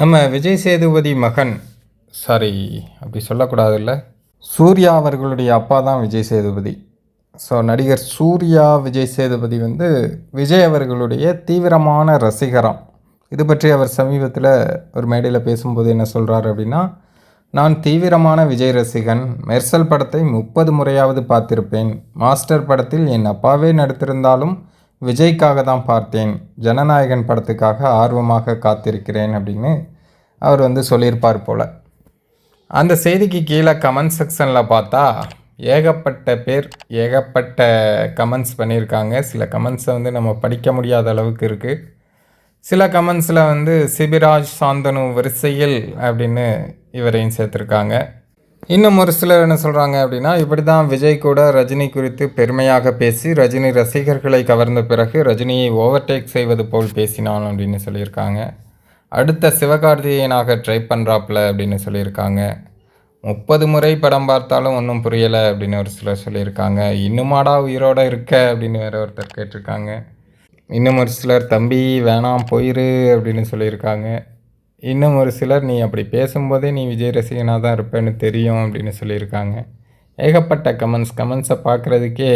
நம்ம விஜய் சேதுபதி மகன் சாரி அப்படி சொல்லக்கூடாதுல்ல. சூர்யா அவர்களுடைய அப்பா தான் விஜய் சேதுபதி. ஸோ நடிகர் சூர்யா விஜய் சேதுபதி வந்து விஜய் அவர்களுடைய தீவிரமான ரசிகராம். இது பற்றி அவர் சமீபத்தில் ஒரு மேடையில் பேசும்போது என்ன சொல்கிறார் அப்படின்னா நான் தீவிரமான விஜய் ரசிகன். மெர்சல் படத்தை முப்பது முறையாவது பார்த்திருப்பேன். மாஸ்டர் படத்தில் என் அப்பாவே நடித்திருந்தாலும் விஜய்க்காக தான் பார்த்தேன். ஜனநாயகன் படத்துக்காக ஆர்வமாக காத்திருக்கிறேன் அப்படின்னு அவர் வந்து சொல்லியிருப்பார் போல். அந்த செய்திக்கு கீழே கமெண்ட் செக்ஷனில் பார்த்தா ஏகப்பட்ட பேர் ஏகப்பட்ட கமெண்ட்ஸ் பண்ணியிருக்காங்க. சில கமெண்ட்ஸை வந்து நம்ம படிக்க முடியாத அளவுக்கு இருக்குது சில கமெண்ட்ஸில் வந்து சிபிராஜ் சாந்தனு வரிசையில் அப்படின்னு இவரையும் சேர்த்துருக்காங்க. இன்னும் ஒரு சிலர் என்ன சொல்கிறாங்க அப்படின்னா இப்படி தான் விஜய் கூட ரஜினி குறித்து பெருமையாக பேசி ரஜினி ரசிகர்களை கவர்ந்த பிறகு ரஜினியை ஓவர்டேக் செய்வது போல் பேசினான் அப்படின்னு சொல்லியிருக்காங்க. அடுத்த சிவகார்த்திகேயனாக ட்ரை பண்ணுறாப்புல அப்படின்னு சொல்லியிருக்காங்க. முப்பது முறை படம் பார்த்தாலும் ஒன்றும் புரியலை அப்படின்னு ஒரு சிலர் சொல்லியிருக்காங்க. இன்னுமாடா உயிரோட இருக்க அப்படின்னு வேற ஒருத்தர் கேட்டிருக்காங்க. இன்னும் ஒரு சிலர் தம்பி வேணாம் போயிரு அப்படின்னு சொல்லியிருக்காங்க. இன்னும் ஒரு சிலர் நீ அப்படி பேசும்போதே நீ விஜய் ரசிகனாக தான் இருப்பேன்னு தெரியும் அப்படின்னு சொல்லியிருக்காங்க. ஏகப்பட்ட கமெண்ட்ஸ் கமெண்ட்ஸை பார்க்குறதுக்கே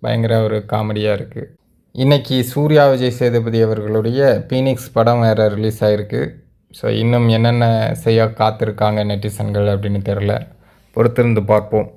பயங்கர ஒரு காமெடியாக இருக்குது இன்றைக்கி சூர்யா விஜய் சேதுபதி அவர்களுடைய பீனிக்ஸ் படம் வேறு ரிலீஸ் ஆகிருக்கு ஸோ இன்னும் என்னென்ன செய்ய காத்திருக்காங்க நெட்டிசன்கள் அப்படின்னு தெரில பொறுத்திருந்து பார்ப்போம்.